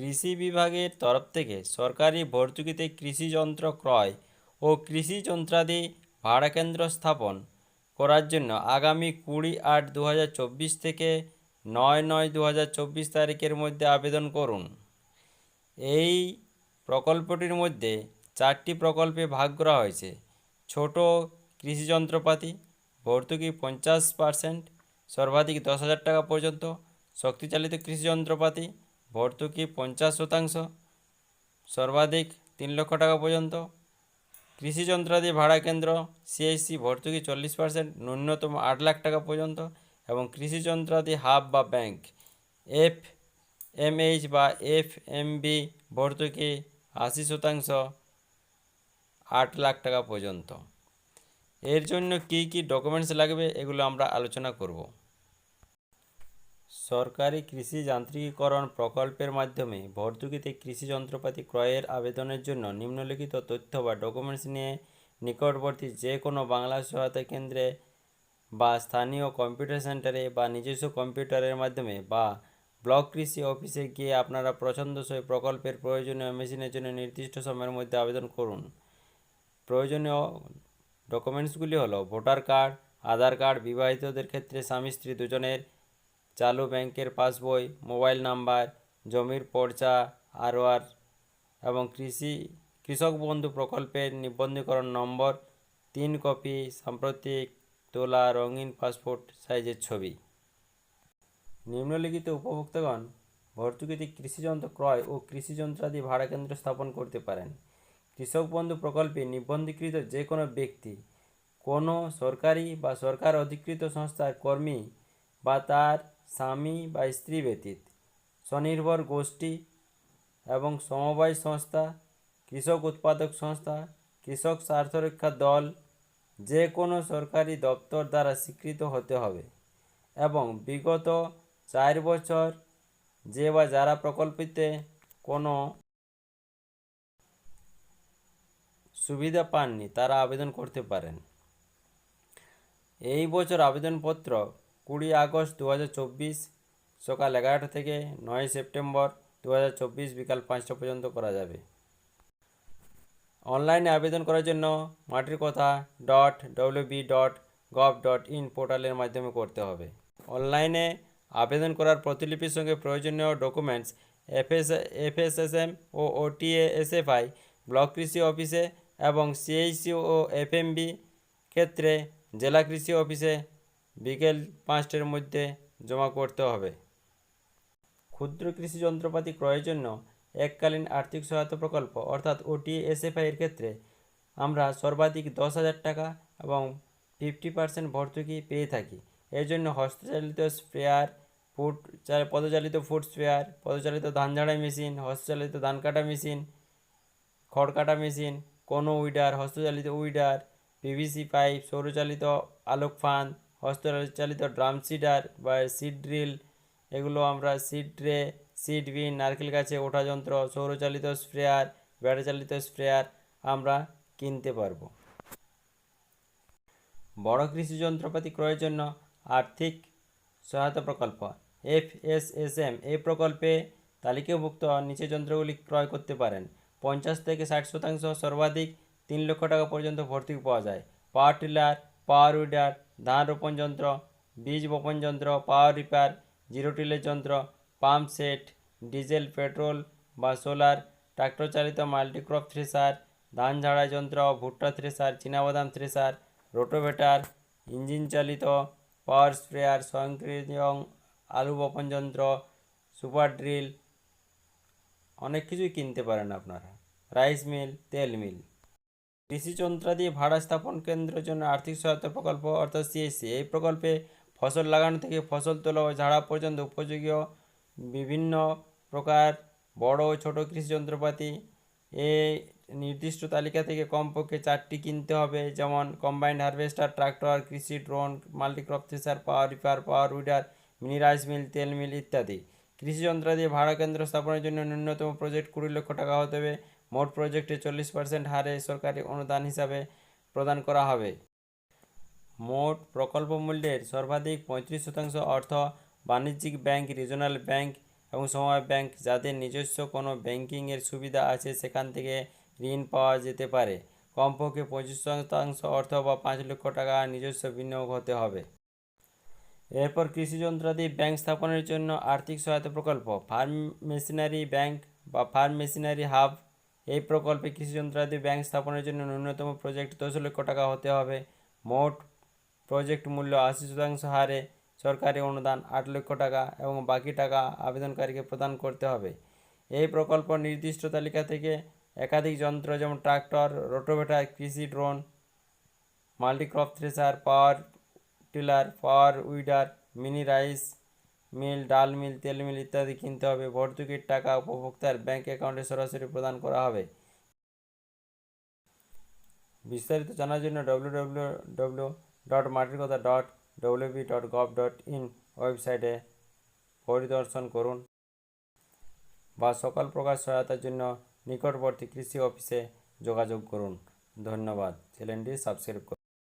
কৃষি বিভাগের তরফ থেকে সরকারি ভর্তুকিতে কৃষি যন্ত্র ক্রয় ও কৃষি যন্ত্রাদি ভাড়া কেন্দ্র স্থাপন করার জন্য আগামী কুড়ি আট দু থেকে নয় নয় দু তারিখের মধ্যে আবেদন করুন। এই প্রকল্পটির মধ্যে চারটি প্রকল্পে ভাগ করা হয়েছে। ছোট কৃষি যন্ত্রপাতি, ভর্তুকি পঞ্চাশ পার্সেন্ট, সর্বাধিক দশ হাজার টাকা পর্যন্ত, শক্তিচালিত কৃষি যন্ত্রপাতি ভর্তুকি পঞ্চাশ শতাংশ? সর্বাধিক তিন লক্ষ টাকা পর্যন্ত। কৃষি যন্ত্রাদি ভাড়া কেন্দ্র সিএসসি ভর্তুকি চল্লিশ পার্সেন্ট? ন্যূনতম আট লাখ টাকা পর্যন্ত। এবং কৃষি যন্ত্রাদি হাব বা ব্যাংক এফ এমএইচ বা এফ এমবি ভর্তুকি আশি শতাংশ? আট লাখ টাকা পর্যন্ত। এর জন্য কী কী ডকুমেন্টস লাগবে? এগুলো আমরা আলোচনা করব। সরকারি কৃষি যান্ত্রিকীকরণ প্রকল্পের মাধ্যমে ভর্তুকিতে কৃষি যন্ত্রপাতি ক্রয়ের আবেদনের জন্য নিম্নলিখিত তথ্য বা ডকুমেন্টস নিয়ে নিকটবর্তী যে কোনো বাংলা সহায়তা কেন্দ্রে বা স্থানীয় কম্পিউটার সেন্টারে বা নিজস্ব কম্পিউটারের মাধ্যমে বা ব্লক কৃষি অফিসে গিয়ে আপনারা পছন্দসই প্রকল্পের প্রয়োজনীয় মেশিনের জন্য নির্দিষ্ট সময়ের মধ্যে আবেদন করুন। প্রয়োজনীয় ডকুমেন্টসগুলি হলো ভোটার কার্ড, আধার কার্ড বিবাহিতদের ক্ষেত্রে স্বামী, স্ত্রী দুজনের চালু ব্যাংকের পাসবই, মোবাইল নাম্বার, জমির পর্চা আরওয়ার এবং কৃষি, কৃষক বন্ধু প্রকল্পের নিবন্ধীকরণ নম্বর, তিন কপি, সাম্প্রতিক তোলা রঙিন পাসপোর্ট সাইজের ছবি। নিম্নলিখিত উপভোক্তাগণ ভর্তুকিতে কৃষিযন্ত্র ক্রয় ও কৃষিযন্ত্রাদি ভাড়া কেন্দ্র স্থাপন করতে পারেন। কৃষক বন্ধু প্রকল্পে নিবন্ধীকৃত যে কোনো ব্যক্তি, কোনো সরকারি বা সরকার অধিকৃত সংস্থার কর্মী বা তার স্বামী বা স্ত্রী ব্যতীত। স্বনির্ভর গোষ্ঠী এবং সমবায় সংস্থা, কৃষক উৎপাদক সংস্থা, কৃষক স্বার্থরক্ষা দল যে কোনো সরকারি দপ্তর দ্বারা স্বীকৃত হতে হবে এবং বিগত চার বছর যে বা যারা প্রকল্পেতে কোনো সুবিধা পাননি, তারা আবেদন করতে পারেন। এই বছর আবেদনপত্র কুড়ি আগস্ট দু হাজার চব্বিশ সকাল এগারোটা থেকে নয় সেপ্টেম্বর দু হাজার চব্বিশ বিকাল পাঁচটা পর্যন্ত করা যাবে। অনলাইনে আবেদন করার জন্য Matir Katha dot WB dot gov dot in পোর্টালের মাধ্যমে করতে হবে। অনলাইনে আবেদন করার প্রতিলিপির সঙ্গে প্রয়োজনীয় ডকুমেন্টস, এফএস, এফএসএসএম ও ওটিএ এসএফআই ব্লক কৃষি অফিসে এবং সিএইচসি ও এফএমবি ক্ষেত্রে জেলা কৃষি অফিসে বিকেল পাঁচটার মধ্যে জমা করতে হবে। ক্ষুদ্র কৃষি যন্ত্রপাতি ক্রয়ের জন্য এককালীন আর্থিক সহায়তা প্রকল্প, অর্থাৎ ওটি এসএফআই এর ক্ষেত্রে আমরা সর্বাধিক দশ হাজার টাকা এবং ফিফটি পার্সেন্ট ভর্তুকি পেয়ে থাকি। এর জন্য হস্তচালিত স্প্রেয়ার চা- পদচালিত ফুট স্প্রেয়ার, পদচালিত ধান ঝাড়াই মেশিন, হস্তচালিত ধান কাটা মেশিন, খড় কাটা মেশিন, কোনো উইডার, হস্তচালিত উইডার, পিভিসি পাইপ, সৌরচালিত আলোক ফান হস্তচালিত ড্রাম সিডার বা সিড ড্রিল, এগুলো আমরা সিড ট্রে, সিড বিন, নারকেল গাছে ওঠা যন্ত্র, সৌরচালিত স্প্রেয়ার ব্যাটারি চালিত স্প্রেয়ার আমরা কিনতে পারব। বড় কৃষি যন্ত্রপাতি ক্রয়ের জন্য আর্থিক সহায়তা প্রকল্প এফ এস এস এম এই প্রকল্পে তালিকাভুক্ত নিচে যন্ত্রগুলি ক্রয় করতে পারেন। পঞ্চাশ থেকে ষাট শতাংশ সর্বাধিক তিন লক্ষ টাকা পর্যন্ত ভর্তুকি পাওয়া যায়। পাওয়ার টিলার, পাওয়ার উইডার ধান রোপণ যন্ত্র, বীজ বপন যন্ত্র পাওয়ার রিপার জিরো টিলের যন্ত্র পাম্প সেট ডিজেল পেট্রোল বা সোলার ট্রাক্টর চালিত মাল্টিক্রপ থ্রেসার ধান ঝাড়াই যন্ত্র, ভুট্টা থ্রেসার চীনাবাদাম থ্রেসার রোটোভেটার ইঞ্জিন চালিত পাওয়ার স্প্রেয়ার স্বয়ংক্রিয় আলু বপন যন্ত্র সুপার ড্রিল অনেক কিছুই কিনতে পারেন আপনারা। রাইস মিল তেল মিল কৃষি যন্ত্রাদি ভাড়া স্থাপন কেন্দ্রের জন্য আর্থিক সহায়তা প্রকল্প, অর্থাৎ সিএসসি। এই প্রকল্পে ফসল লাগানো থেকে ফসল তোলা ও ঝাড়া পর্যন্ত উপযোগী বিভিন্ন প্রকার বড় ও ছোট কৃষি যন্ত্রপাতি এই নির্দিষ্ট তালিকা থেকে কমপক্ষে চারটি কিনতে হবে, যেমন কম্বাইন্ড হারভেস্টার, ট্রাক্টর, কৃষি drone, multicrop thresher power reaper, power weeder, mini rice mill, তেল মিল ইত্যাদি। কৃষি যন্ত্রাদি ভাড়া কেন্দ্র স্থাপনের জন্য ন্যূনতম প্রজেক্ট কুড়ি লক্ষ টাকা হতে হবে। মোট প্রজেক্টে চল্লিশ পার্সেন্ট হারে সরকারি অনুদান হিসাবে প্রদান করা হবে। মোট প্রকল্প মূল্যের সর্বাধিক পঁয়ত্রিশ শতাংশ অর্থ বাণিজ্যিক ব্যাংক, রিজনাল ব্যাংক এবং সমবায় ব্যাংক, যাদের নিজস্ব কোনো ব্যাংকিংয়ের সুবিধা আছে সেখান থেকে ঋণ পাওয়া যেতে পারে। কমপক্ষে পঁচিশ শতাংশ অর্থ বা পাঁচ লক্ষ টাকা নিজস্ব বিনিয়োগ হতে হবে। এরপর কৃষি যন্ত্রাদি ব্যাংক স্থাপনের জন্য আর্থিক সহায়তা প্রকল্প। ফার্ম মেশিনারি ব্যাংক বা ফার্ম মেশিনারি হাব এই প্রকল্পে কৃষি যন্ত্রাদি ব্যাংক স্থাপনের জন্য ন্যূনতম প্রজেক্ট দশ লক্ষ টাকা হতে হবে। মোট প্রজেক্ট মূল্য আশি শতাংশ হারে সরকারি অনুদান আট লক্ষ টাকা এবং বাকি টাকা আবেদনকারীকে প্রদান করতে হবে। এই প্রকল্প নির্দিষ্ট তালিকা থেকে একাধিক যন্ত্র যেমন ট্রাক্টর, রোটোভেটার, কৃষি drone, multicrop thresher, power tiller, power weeder, mini rice mill, ডাল মিল, তেল মিল ইত্যাদি কিনতে হবে। ভর্তুকির টাকা উপভোক্তার ব্যাংক অ্যাকাউন্টে সরাসরি প্রদান করা হবে। বিস্তারিত জানার জন্য W W W dot dot dot in ওয়েবসাইটে পরিদর্শন করুন বা সকল প্রকার সহায়তার জন্য নিকটবর্তী কৃষি অফিসে যোগাযোগ করুন। ধন্যবাদ। চ্যানেলটি সাবস্ক্রাইব করুন।